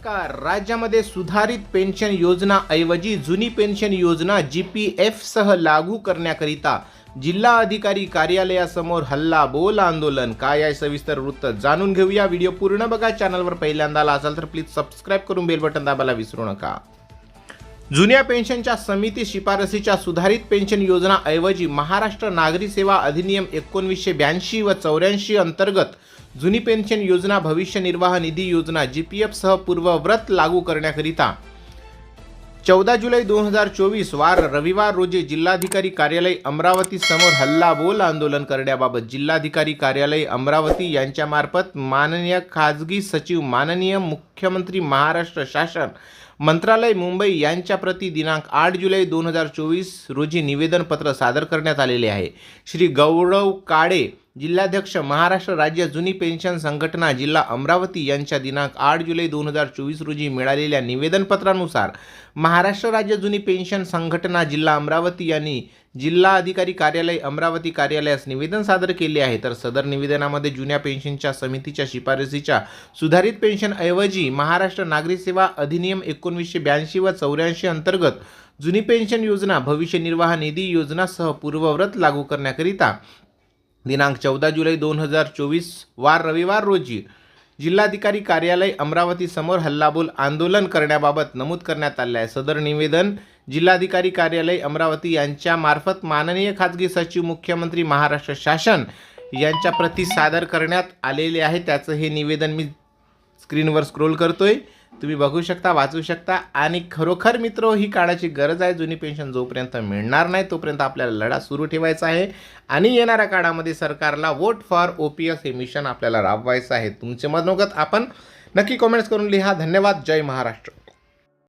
नमस्कार. राज्यामध्ये सुधारित पेन्शन योजना ऐवजी जुनी पेन्शन योजना जी पी एफ सह लागू करण्याकरिता जिल्हा अधिकारी कार्यालयासमोर हल्ला बोल आंदोलन. काय आहे सविस्तर वृत्त जाणून घेऊया. व्हिडिओ पूर्ण बघा. चॅनलवर पहिल्यांदा आला असाल तर प्लीज सबस्क्राईब करून बेल बटन दाबायला विसरू नका. जुन्या पेन्शनच्या समिती शिफारसीच्या सुधारित पेन्शन योजना ऐवजी महाराष्ट्र नागरी सेवा अधिनियम एकोणवीसशे ब्याऐंशी व चौऱ्याऐंशी अंतर्गत जुनी पेन्शन योजना भविष्य निर्वाह निधी योजना जी पी एफ सह पूर्वव्रत लागू करण्याकरिता चौदा जुलै दोन हजार चोवीस वार रविवार रोजी जिल्हाधिकारी कार्यालय अमरावती समोर हल्ला बोल आंदोलन करण्याबाबत जिल्हाधिकारी कार्यालय अमरावती यांच्यामार्फत माननीय खाजगी सचिव माननीय मुख्यमंत्री महाराष्ट्र शासन मंत्रालय मुंबई यांच्याप्रती दिनांक आठ जुलै दोन हजार चोवीस रोजी निवेदनपत्र सादर करण्यात आलेले आहे. श्री गौरव काळे जिल्हाध्यक्ष महाराष्ट्र राज्य जुनी पेन्शन संघटना जिल्हा अमरावती यांच्या दिनांक आठ जुलै दोन हजार चोवीस रोजी मिळालेल्या निवेदनपत्रानुसार महाराष्ट्र राज्य जुनी पेन्शन संघटना जिल्हा अमरावती यांनी जिल्हा अधिकारी कार्यालय अमरावती कार्यालयास निवेदन सादर केले आहे. तर सदर निवेदनामध्ये जुन्या पेन्शनच्या समितीच्या शिफारसीच्या सुधारित पेन्शनऐवजी महाराष्ट्र नागरी सेवा अधिनियम एकोणीसशे ब्याऐंशी व चौऱ्याऐंशी अंतर्गत जुनी पेन्शन योजना भविष्य निर्वाह निधी योजनासह पूर्वव्रत लागू करण्याकरिता दिनांक चौदा जुलै दोन हजार चोवीस वार रविवार रोजी जिल्हाधिकारी कार्यालय अमरावती समोर हल्लाबोल आंदोलन करण्याबाबत नमूद करण्यात आले आहे. सदर निवेदन जिल्हाधिकारी कार्यालय अमरावती यांच्यामार्फत माननीय खाजगी सचिव मुख्यमंत्री महाराष्ट्र शासन यांच्या प्रति सादर करण्यात आलेले आहे. त्याचं हे निवेदन मी स्क्रीनवर स्क्रोल करतोय. तुम्ही बघू शकता वाचू शकता. आणि खरोखर मित्र ही काळाची गरज आहे. जुनी पेन्शन जोपर्यंत मिळणार नाही तोपर्यंत आपल्याला लढा सुरू ठेवायचा आहे. आणि येणाऱ्या काळामध्ये सरकारला vote for O P S हे मिशन आपल्याला राबवायचं आहे. तुमचे मनोगत आपण नक्की कॉमेंट्स करून लिहा. धन्यवाद. जय महाराष्ट्र.